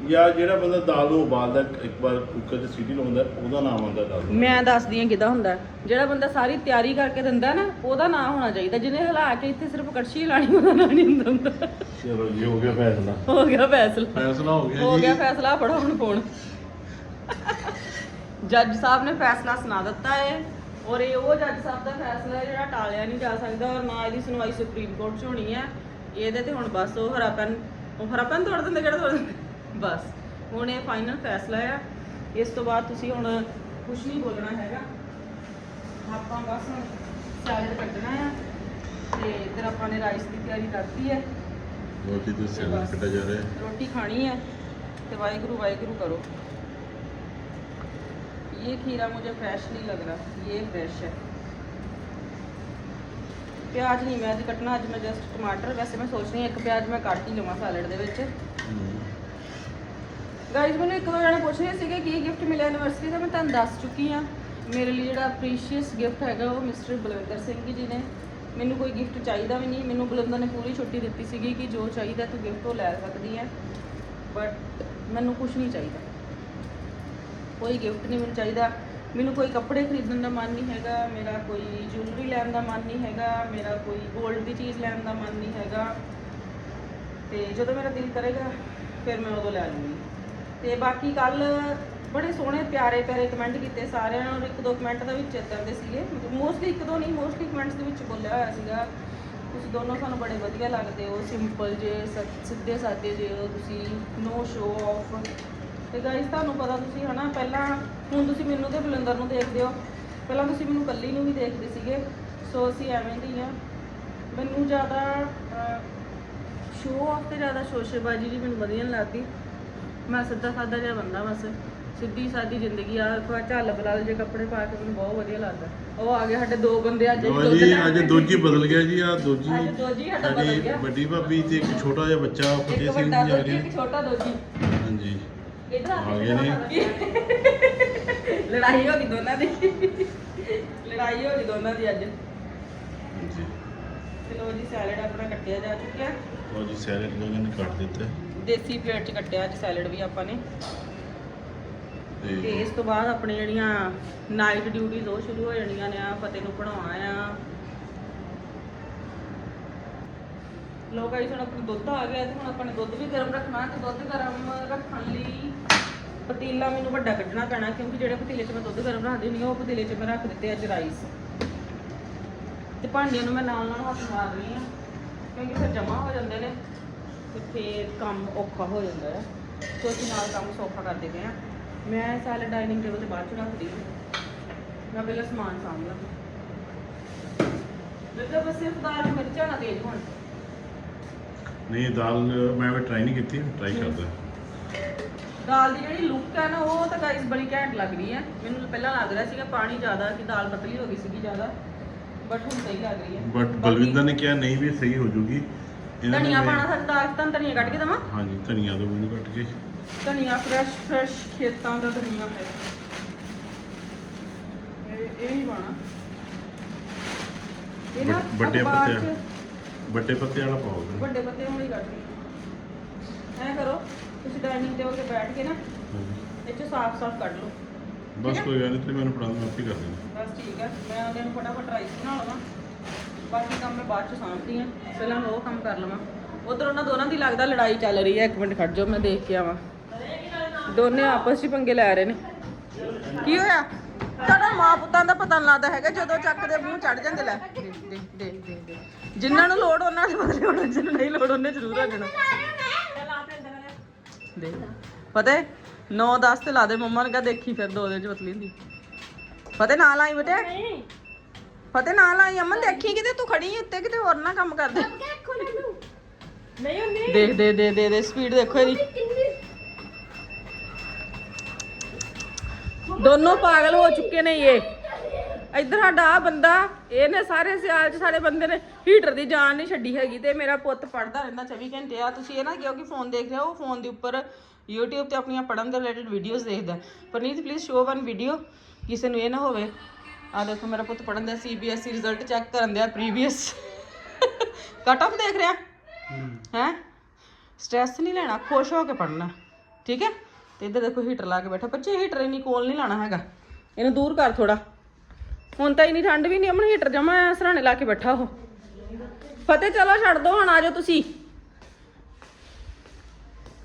B: ਜਾਂ ਜਿਹੜਾ ਬੰਦਾ ਦਾਲ ਨੂੰ ਉਬਾਲਦਾ ਇੱਕ ਵਾਰ ਕੁੱਕਰ 'ਚ ਸੀਟੀ ਲਾਉਂਦਾ ਉਹਦਾ ਨਾਮ ਹੁੰਦਾ ਦਾਲ ਦਾ।
A: ਮੈਂ ਦੱਸਦੀ ਹਾਂ ਕਿਦਾਂ ਹੁੰਦਾ। ਹੈ। ਜਿਹੜਾ ਬੰਦਾ ਸਾਰੀ ਤਿਆਰੀ ਕਰਕੇ ਦਿੰਦਾ ਨਾ ਉਹਦਾ ਨਾਂ ਹੋਣਾ ਚਾਹੀਦਾ। ਜਿਹਨੇ ਹਿਲਾ ਕੇ ਇੱਥੇ ਸਿਰਫ ਕੜਛੀ ਲਾਣੀ ਉਹਦਾ ਨਾਂ ਨਹੀਂ ਹੁੰਦਾ ਹੁੰਦਾ।
B: ਚਲੋ ਜੀ ਹੋ ਗਿਆ ਫੈਸਲਾ।
A: ਹੋ ਗਿਆ ਫੈਸਲਾ।
B: ਫੈਸਲਾ ਹੋ
A: ਹੋ ਗਿਆ ਫੈਸਲਾ ਫੜੋ ਹੁਣ ਫੋਨ। ਜੱਜ ਸਾਹਿਬ ਨੇ ਫੈਸਲਾ ਸੁਣਾ ਦਿੱਤਾ ਹੈ ਔਰ ਇਹ ਉਹ ਜੱਜ ਸਾਹਿਬ ਦਾ ਫੈਸਲਾ ਹੈ ਜਿਹੜਾ ਟਾਲਿਆ ਨਹੀਂ ਜਾ ਸਕਦਾ ਔਰ ਨਾ ਇਹਦੀ ਸੁਣਵਾਈ ਸੁਪਰੀਮ ਕੋਰਟ 'ਚ ਹੋਣੀ ਹੈ। ਇਹਦੇ ਤੇ ਹੁਣ ਬਸ ਉਹ ਹਰਾ ਪੈਨ ਉਹ ਹਰਾ ਪੈਨ ਤੋੜ ਦਿੰਦੇ ਕਿਹੜਾ ਤੋੜ ਦਿੰਦੇ? ਬਸ। ਹੁਣ ਇਹ ਫਾਈਨਲ ਫੈਸਲਾ ਆ। ਇਸ ਤੋਂ ਬਾਅਦ ਤੁਸੀਂ ਹੁਣ ਕੁਝ ਨਹੀਂ ਬੋਲਣਾ ਹੈਗਾ। ਆਪਾਂ ਬਸ ਸੈਲਡ ਕੱਢਣਾ ਆ। ਤੇ ਇਧਰ ਆਪਾਂ ਨੇ ਰਾਈਸ ਦੀ ਤਿਆਰੀ ਕਰਤੀ ਹੈ
B: ਰੋਟੀ ਤੇ ਸੈਲਡ ਕੱਢਿਆ ਜਾ ਰਿਹਾ।
A: ਰੋਟੀ ਖਾਣੀ ਹੈ ਤੇ ਵਾਹਿਗੁਰੂ ਵਾਹਿਗੁਰੂ ਕਰੋ। ਇਹ ਖੀਰਾ ਮੁਝੇ ਫਰੈਸ਼ ਨਹੀਂ ਲੱਗ ਰਹਾ। ਇਹ ਫਰੈਸ਼ ਹੈ ਪਿਆਜ਼ ਨਹੀਂ ਮੈਂ ਅੱਜ ਕੱਟਣਾ ਅੱਜ ਮੈਂ ਜਸਟ ਟਮਾਟਰ। ਵੈਸੇ ਮੈਂ ਸੋਚ ਰਹੀ ਹਾਂ ਇੱਕ ਪਿਆਜ਼ ਮੈਂ ਕੱਟ ਹੀ ਲਵਾਂ ਸਾਲਡ ਦੇ ਵਿੱਚ। ਗਾਇਜ਼ ਮੈਨੂੰ ਇੱਕ ਦੋ ਜਣੇ ਪੁੱਛ ਰਹੇ ਸੀਗੇ ਕੀ ਗਿਫਟ ਮਿਲਿਆ ਐਨੀਵਰਸਰੀ ਦਾ, ਮੈਂ ਤੁਹਾਨੂੰ ਦੱਸ ਚੁੱਕੀ ਹਾਂ। ਮੇਰੇ ਲਈ ਜਿਹੜਾ ਪ੍ਰੀਸ਼ੀਅਸ ਗਿਫਟ ਹੈਗਾ ਉਹ ਮਿਸਟਰ ਬਲਵਿੰਦਰ ਸਿੰਘ ਜੀ ਨੇ। ਮੈਨੂੰ ਕੋਈ ਗਿਫਟ ਚਾਹੀਦਾ ਵੀ ਨਹੀਂ। ਮੈਨੂੰ ਬਲਵਿੰਦਰ ਨੇ ਪੂਰੀ ਛੁੱਟੀ ਦਿੱਤੀ ਸੀਗੀ ਕਿ ਜੋ ਚਾਹੀਦਾ ਤੂੰ ਗਿਫਟ ਉਹ ਲੈ ਸਕਦੀ ਹੈ। ਬਟ ਮੈਨੂੰ ਕੁਝ ਨਹੀਂ ਚਾਹੀਦਾ। ਕੋਈ ਗਿਫਟ ਨਹੀਂ ਮੈਨੂੰ ਚਾਹੀਦਾ। ਮੈਨੂੰ ਕੋਈ ਕੱਪੜੇ ਖਰੀਦਣ ਦਾ ਮਨ ਨਹੀਂ ਹੈਗਾ। ਮੇਰਾ ਕੋਈ ਜੁਐਲਰੀ ਲੈਣ ਦਾ ਮਨ ਨਹੀਂ ਹੈਗਾ। ਮੇਰਾ ਕੋਈ 골ਡ ਦੀ ਚੀਜ਼ ਲੈਣ ਦਾ ਮਨ ਨਹੀਂ ਹੈਗਾ। ਤੇ ਜਦੋਂ ਮੇਰਾ ਦਿਲ ਕਰੇਗਾ, ਫਿਰ ਮੈਂ ਉਦੋਂ ਲੈ ਲੂੰਗੀ। ਤੇ ਬਾਕੀ ਕੱਲ ਬੜੇ ਸੋਹਣੇ ਪਿਆਰੇ ਪਿਆਰੇ ਕਮੈਂਟ ਕੀਤੇ ਸਾਰਿਆਂ ਨੇ ਔਰ ਇੱਕ ਦੋ ਕਮੈਂਟ ਦਾ ਵਿੱਚ ਇੱਦਾਂ ਦੇ ਸੀਗੇ। ਮੋਸਟਲੀ ਇੱਕ ਦੋ ਨਹੀਂ ਮੋਸਟਲੀ ਕਮੈਂਟਸ ਦੇ ਵਿੱਚ ਬੋਲਿਆ ਹੋਇਆ ਸੀਗਾ। ਤੁਸੀਂ ਦੋਨੋਂ ਸਾਨੂੰ ਬੜੇ ਵਧੀਆ ਲੱਗਦੇ ਹੋ ਸਿੰਪਲ ਜੇ ਸ- ਸਿੱਧੇ ਸਾਦੇ ਜੇ ਹੋ, ਤੁਸੀਂ ਨੋ ਸ਼ੋ ਆਫ ਤੇ ਗਾਇਸ ਤੁਹਾਨੂੰ ਪਤਾ ਤੁਸੀਂ ਹਨਾ, ਪਹਿਲਾਂ ਹੁਣ ਤੁਸੀਂ ਮੈਨੂੰ ਤੇ ਬਲਿੰਦਰ ਨੂੰ ਦੇਖਦੇ ਹੋ। ਪਹਿਲਾਂ ਤੁਸੀਂ ਮੈਨੂੰ ਕੱਲੀ ਨੂੰ ਵੀ ਦੇਖਦੇ ਸੀਗੇ। ਸੋ ਅਸੀਂ ਐਵੇਂ ਦੀ ਆ। ਮੈਨੂੰ ਜ਼ਿਆਦਾ ਸ਼ੋ ਆਫ ਤੇ ਜ਼ਿਆਦਾ ਸ਼ੋਸ਼ੇਬਾਜ਼ੀ ਜੀ ਮੈਨੂੰ ਵਧੀਆ ਨਹੀਂ ਲੱਗਦੀ। ਮੈਂ ਸਿੱਧਾ ਸਾਦਾ ਜਿਹਾ ਬੰਦਾ ਬਸ ਸਿੱਧੀ ਸਾਦੀ ਜ਼ਿੰਦਗੀ ਆ ਕੋ ਝੱਲ ਬਲਾਲ ਜੇ ਕੱਪੜੇ ਪਾ ਕੇ ਮੈਨੂੰ ਬਹੁਤ ਵਧੀਆ ਲੱਗਦਾ। ਉਹ ਆ ਗਏ ਸਾਡੇ ਦੋ ਬੰਦੇ ਅੱਜ
B: ਲਓ ਜੀ ਅੱਜ ਦੋਜੀ ਬਦਲ ਗਿਆ ਜੀ ਆ ਦੋਜੀ
A: ਅੱਜ ਦੋਜੀ ਸਾਡਾ ਬਦਲ
B: ਸਾਡੀ
A: ਗਿਆ।
B: ਵੱਡੀ ਭਾਬੀ ਤੇ ਇੱਕ ਛੋਟਾ ਜਿਹਾ ਬੱਚਾ ਫਤਿਹ
A: ਇੱਕ
B: ਸਿੰਘ
A: ਵੱਡਾ
B: ਜੀ ਆ
A: ਦੋਜੀ
B: ਗਏ
A: ਇੱਕ ਛੋਟਾ ਦੋਜੀ।
B: ਹਾਂਜੀ।
A: ਇਧਰ ਆ
B: ਗਏ ਨੇ।
A: ਲੜਾਈ ਹੋ ਗਈ ਦੋਨਾਂ ਦੀ। ਲੜਾਈ ਹੋ ਗਈ ਦੋਨਾਂ ਦੀ ਅੱਜ।
B: ਹਾਂਜੀ।
A: ਚਲੋ ਜੀ ਸੈਲਡ ਆਪਣਾ ਕੱਟਿਆ ਜਾ ਚੁੱਕਿਆ।
B: ਲਓ ਜੀ ਸੈਲਡ ਨੇ ਕੱਟ ਦਿੱਤਾ।
A: ਦੇਸੀ ਪਲੇਟ 'ਚ ਕੱਟਿਆ ਅੱਜ ਸੈਲਡ ਵੀ ਆਪਾਂ ਨੇ। ਤੇ
B: ਤੇ
A: ਇਸ ਤੋਂ ਬਾਅਦ ਆਪਣੇ ਜਿਹੜੀਆਂ ਨਾਈਟ ਡਿਊਟੀਆਂ ਉਹ ਸ਼ੁਰੂ ਹੋ ਜਾਣੀਆਂ ਨੇ ਆ ਫਤਿਹ ਨੂੰ ਪੜਾਉਣਾ ਆ। ਲੋਕ ਆਈ ਹੁਣ ਆਪਣਾ ਦੁੱਧ ਆ ਗਿਆ ਤੇ ਹੁਣ ਆਪਾਂ ਨੇ ਦੁੱਧ ਵੀ ਗਰਮ ਰੱਖਣਾ ਤੇ ਦੁੱਧ ਗਰਮ ਰੱਖਣ ਲਈ ਪਤੀਲਾ ਮੈਨੂੰ ਵੱਡਾ ਕੱਢਣਾ ਪੈਣਾ ਕਿਉਂਕਿ ਜਿਹੜੇ ਪਤੀਲੇ 'ਚ ਮੈਂ ਦੁੱਧ ਗਰਮ ਰੱਖਦੀ ਹੁੰਦੀ ਹਾਂ ਉਹ ਪਤੀਲੇ 'ਚ ਮੈਂ ਰੱਖ ਦਿੱਤੇ ਅੱਜ ਰਾਈਸ ਤੇ ਭਾਂਡਿਆਂ ਨੂੰ ਮੈਂ ਨਾਲ ਨਾਲ ਹੱਥ ਮਾਰ ਰਹੀ ਹਾਂ ਕਿਉਂਕਿ ਫਿਰ ਜਮਾ ਹੋ ਜਾਂਦੇ ਨੇ ਤੇ ਫਿਰ ਕੰਮ ਔਖਾ ਹੋ ਜਾਂਦਾ ਹੈ ਸੋ ਅਸੀਂ ਨਾਲ ਕੰਮ ਸੌਖਾ ਕਰਦੇ ਪਏ ਹਾਂ ਮੈਂ ਸੈਲਡ ਡਾਈਨਿੰਗ ਟੇਬਲ ਤੇ ਬਾਅਦ ਚ ਰੱਖਦੀ ਮੈਂ ਪਹਿਲਾਂ ਸਮਾਨ ਸਾਂਭ ਲਾਂ। ਤੇ ਬਸ ਸਿਰਫ ਦਾਲ ਮਿਰਚਾਂ ਨਾ ਤੇਜ਼ ਹੋਣ
B: ਨਹੀਂ ਦਾਲ ਮੈਂ ਵੀ ਟਰਾਈ ਨਹੀਂ ਕੀਤੀ ਟਰਾਈ ਕਰਦਾ।
A: ਦਾਲ ਦੀ ਜਿਹੜੀ ਲੁੱਕ ਹੈ ਨਾ ਉਹ ਤਾਂ ਗਾਇਸ ਬੜੀ ਘੈਂਟ ਲੱਗ ਰਹੀ ਹੈ ਮੈਨੂੰ ਪਹਿਲਾਂ ਲੱਗ ਰਿਹਾ ਸੀਗਾ ਪਾਣੀ ਜ਼ਿਆਦਾ ਕਿ ਦਾਲ ਪਤਲੀ ਹੋ ਗਈ ਸੀਗੀ ਜ਼ਿਆਦਾ। ਬਟ ਹੁਣ ਸਹੀ ਲੱਗ ਰਹੀ ਹੈ।
B: ਬਟ ਬਲਵਿੰਦਰ ਨੇ ਕਿਹਾ ਨਹੀਂ ਵੀ ਸਹੀ ਹੋ ਜੂਗੀ। ਇਹਨਾਂ ਨੇ
A: ਧਨੀਆ
B: ਮੈਂ-
A: ਪਾਣਾ ਦਾਲ 'ਚ ਤਾਂ ਧਨੀਆ ਕੱਢ ਕੇ ਦਵਾਂ?
B: ਹਾਂਜੀ ਧਨੀਆ ਦੋ ਮੈਨੂੰ ਕੱਟ ਕੇ।
A: ਧਨੀਆ ਫਰੈਸ਼ ਫਰੈਸ਼ ਖੇਤਾਂ ਦਾ ਧਨੀਆ ਹੈ। ਇਹ ਇਹ ਹੀ ਪਾਣਾ ਇਹ ਨਾ
B: ਵੱਡ- ਵੱਡੇ
A: ਅਖਬਾਰ
B: ਪੱਤੇ
A: ਚ
B: ਵੱਡੇ ਪੱਤੇ ਵਾਲਾ ਪਾਓਗੇ
A: ਵੱਡੇ ਪੱਤੇ ਵਾਲੀ ਕੱਢ ਲਈ। ਐ ਕਰੋ ਤੁਸੀਂ ਡਾਈਨਿੰਗ ਟੇਬਲ ਤੇ ਬੈਠ ਕੇ ਨਾ ਇਹ ਚ ਸਾਫ਼ ਸਾਫ਼ ਕੱਢ ਲਓ।
B: ਬਸ ਕੋਈ ਗੱਲ ਨਹੀਂ ਤੇ ਮੈਨੂੰ ਪੜਾ ਮੈਂ ਆਪੇ ਕਰ ਦੇਣਾ।
A: ਬਸ ਠੀਕ ਹੈ ਮੈਂ ਉਹਦੇ ਨੂੰ ਫਟਾਫਟ ਰਾਈਸ ਬਣਾ ਲਵਾਂ ਬਾਕੀ ਕੰਮ ਮੈਂ ਬਾਅਦ ਚ ਸਾਂਭਦੀ ਹਾਂ ਪਹਿਲਾਂ ਮੈਂ ਉਹ ਕੰਮ ਕਰ ਲਵਾਂ। ਉਧਰ ਉਹਨਾਂ ਦੋਨਾਂ ਦੀ ਲੱਗਦਾ ਲੜਾਈ ਚੱਲ ਰਹੀ ਹੈ ਇੱਕ ਮਿੰਟ ਖੜ ਜਾਓ, ਮੈਂ ਦੇਖ ਕੇ ਆਵਾਂ। ਦੋਨੇ ਆਪਸ 'ਚ ਪੰਗੇ ਲੈ ਰਹੇ ਨੇ। ਕੀ ਹੋਇਆ? ਤੁਹਾਡਾ ਮਾਂ ਪੁੱਤਾਂ ਦਾ ਪਤਾ ਨਹੀਂ ਲੱਗਦਾ ਹੈਗਾ, ਜਦੋਂ ਚੱਕ ਦੇ ਮੂੰਹ ਚੜ ਜਾਂਦੇ, ਲੈ ਦੇ ਦੇ ਦੇ ਦੇ ਦੇ ਜਿਨ੍ਹਾਂ ਨੂੰ ਲੋੜ ਉਹਨਾਂ ਦੇ ਬਦਲੇ ਹੋਣਾ ਜਿਹਨੂੰ ਨਹੀਂ ਲੋੜ ਉਹਨੇ ਜ਼ਰੂਰ ਆ ਜਾਣਾ। ਦੇ ਪਤਾ 9 10 ਤੇ ਲਾ ਦੇ ਮੰਮਾ ਨੇ ਕਹਾ ਦੇਖੀ ਫਿਰ ਦੋ ਦੇ ਚ ਪਤਲੀ ਹੁੰਦੀ। ਫਤਿਹ ਨਾ ਲਾਈ ਬੇਟੇ? ਫਤਿਹ ਨਾ ਲਾਈ ਅਮਨ ਦੇਖੀ ਕਿਤੇ? ਤੂੰ ਖੜੀ ਹੈ ਉੱਤੇ ਕਿਤੇ ਹੋਰ ਨਾ ਕੰਮ ਕਰਦੇ
D: ਨਹੀਂ ਹੁੰਦੀ।
A: ਦੇਖ ਦੇ ਦੇ ਦੇ ਦੇ ਸਪੀਡ ਦੇਖੋ ਇਹਦੀ। ਦੋਨੋਂ ਪਾਗਲ ਹੋ ਚੁੱਕੇ ਨੇ ਇਹ। ਇੱਧਰ ਸਾਡਾ ਆ ਬੰਦਾ ਇਹਨੇ ਸਾਰੇ ਸਿਆਲ ਚ ਸਾਡੇ ਬੰਦੇ ਨੇ ਹੀਟਰ ਦੀ ਜਾਨ ਨਹੀਂ ਛੱਡੀ ਹੈਗੀ ਤੇ ਮੇਰਾ ਪੁੱਤ ਪੜਦਾ ਰਹਿੰਦਾ 24 ਘੰਟੇ। ਆ ਤੁਸੀਂ ਇਹ ਨਾ ਕਿਉਂਕਿ ਫੋਨ ਦੇਖ ਰਿਹਾ ਉਹ ਫੋਨ ਦੇ ਉੱਪਰ YouTube ਤੇ ਆਪਣੀਆਂ ਪੜਨ ਦੇ ਰਿਲੇਟਡ ਵੀਡੀਓਜ਼ ਦੇਖਦਾ। Parneet please show one video ਕਿਸੇ ਨੂੰ ਇਹ ਨਾ ਹੋਵੇ। ਆ ਦੇਖੋ ਮੇਰਾ ਪੁੱਤ ਪੜਨ ਦਾ ਸੀਬੀਐਸਈ ਰਿਜ਼ਲਟ ਚੈੱਕ ਕਰਨ ਦਿਆ ਪ੍ਰੀਵੀਅਸ ਕਟ ਆਫ ਦੇਖ ਰਿਹਾ? ਹੈ। ਸਟ੍ਰੈਸ ਨਹੀਂ ਲੈਣਾ ਖੁਸ਼ ਹੋ ਕੇ ਪੜਨਾ ਠੀਕ ਹੈ? ਤੇ ਇੱਧਰ ਦੇਖੋ ਹੀਟਰ ਲਾ ਕੇ ਬੈਠਾ। ਬੱਚੇ ਹੀਟਰ ਇੰਨੀ ਕੋਲ ਨਹੀਂ ਲਾਣਾ ਹੈਗਾ। ਇਹਨੂੰ ਦੂਰ ਕਰ ਥੋੜਾ ਹੁਣ ਤਾਂ ਇੰਨੀ ਠੰਡ ਵੀ ਨਹੀਂ ਅਮਨ ਹੀਟਰ ਜਮਾ ਸਰਾਣੇ ਲਾ ਕੇ ਬੈਠਾ ਉਹ। ਫਤਿਹ ਚਲੋ ਛੱਡ ਦੋ ਹੁਣ ਆਜੋ ਤੁਸੀਂ।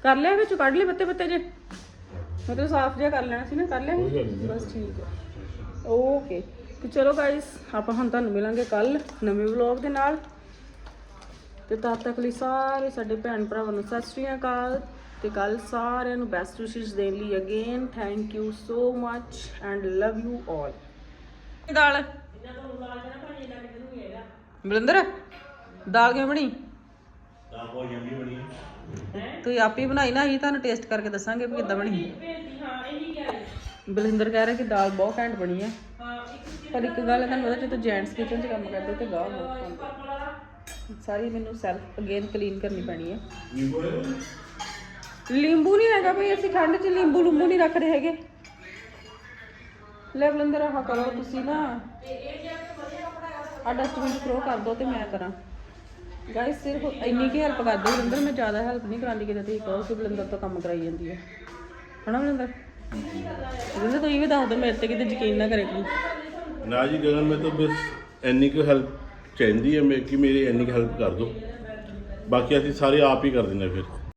A: ਕਰ ਲਿਆ ਵਿੱਚ ਕੱਢ ਲਈ ਪੱਤੇ ਪੱਤੇ ਜੇ। ਮਤਲਬ ਸਾਫ਼ ਜਿਹਾ ਕਰ ਲੈਣਾ ਸੀ ਨਾ ਕਰ ਲਿਆ। ਬਸ ਠੀਕ ਹੈ। ਓਕੇ ਤੇ ਚਲੋ ਗਾਇਸ ਆਪਾਂ ਹੁਣ ਤੁਹਾਨੂੰ ਮਿਲਾਂਗੇ ਕੱਲ ਨਵੇਂ ਵਲੌਗ ਦੇ ਨਾਲ। ਤੇ ਤਦ ਤੱਕ ਲਈ ਸਾਰੇ ਸਾਡੇ ਭੈਣ ਭਰਾਵਾਂ ਨੂੰ ਸਤਿ ਸ਼੍ਰੀ ਅਕਾਲ। ਤੇ ਕੱਲ ਸਾਰਿਆਂ ਨੂੰ ਬੈਸਟ ਵਿਸ਼ੇਸ ਦੇਣ ਲਈ again thank you so much and love you all ਦਾਲ? ਬਲਿੰਦਰ ਦਾਲ ਕਿਵੇਂ ਬਣੀ?
B: ਦਾਲ ਬਹੁਤ ਯੰਮੀ ਬਣੀ
A: ਤੁਸੀਂ ਆਪ ਹੀ ਬਣਾਈ ਨਾ, ਅਸੀਂ ਤੁਹਾਨੂੰ ਟੇਸਟ ਕਰਕੇ ਦੱਸਾਂਗੇ ਵੀ ਕਿੱਦਾਂ ਬਣੀ। ਬਲਿੰਦਰ ਕਹਿ ਰਿਹਾ ਕਿ ਦਾਲ ਬਹੁਤ ਘੈਂਟ ਬਣੀ ਹੈ। ਪਰ ਇੱਕ ਗੱਲ ਤੁਹਾਨੂੰ ਪਤਾ, ਜਦੋਂ ਜੈਂਟਸ ਕਿਚਨ 'ਚ ਕੰਮ ਕਰਦੇ ਤੇ ਗਾਹ ਬਹੁਤ ਖਾਂਦੇ ਸਾਰੀ ਮੈਨੂੰ ਸੈਲਫ ਅਗੇਨ ਕਲੀਨ ਕਰਨੀ ਪੈਣੀ ਹੈ। ਲਿੰਬੂ ਨਹੀਂ ਹੈਗਾ ਭਈ ਅਸੀਂ ਠੰਡ 'ਚ ਲਿੰਬੂ ਲੁੰਬੂ ਨਹੀਂ ਰੱਖਦੇ ਹੈਗੇ। ਲੈ ਬਲਿੰਦਰ ਆਹ ਕਰੋ ਤੁਸੀਂ ਨਾ। ਆ ਡਸਟਬਿਨ 'ਚ ਥਰੋ ਕਰ ਦੋ ਤੇ ਮੈਂ ਕਰਾਂ। ਗਾਇਸ ਸਿਰਫ ਇੰਨੀ ਕੀ ਹੈਲਪ ਕਰਦੇ ਬਲਿੰਦਰ ਮੈਂ ਜ਼ਿਆਦਾ ਹੈਲਪ ਨਹੀਂ ਕਰਾਂਦੀ ਕਿਤੇ ਤੁਸੀਂ ਕਹੋ ਕਿ ਬਲਿੰਦਰ ਤੋਂ ਕੰਮ ਕਰਾਈ ਜਾਂਦੀ ਹੈ। ਹਨਾ ਬਲਿੰਦਰ ਬਲਿੰਦਰ ਤੁਸੀਂ ਵੀ ਦੱਸ ਦਿਓ, ਮੇਰੇ ਤੇ ਕਿਤੇ ਯਕੀਨ ਨਾ ਕਰੇ ਕੋਈ।
B: ਨਾ ਜੀ ਗਗਨ ਮੈਂ ਤਾਂ ਬਸ ਇੰਨੀ ਕੁ ਹੈਲਪ ਚਾਹੀਦੀ ਹੈ ਮੈਂ ਕਿ ਮੇਰੀ ਇੰਨੀ ਕੁ ਹੈਲਪ ਕਰ ਦਿਓ। ਬਾਕੀ ਅਸੀਂ ਸਾਰੇ ਆਪ ਹੀ ਕਰ ਦਿੰਦੇ ਫਿਰ।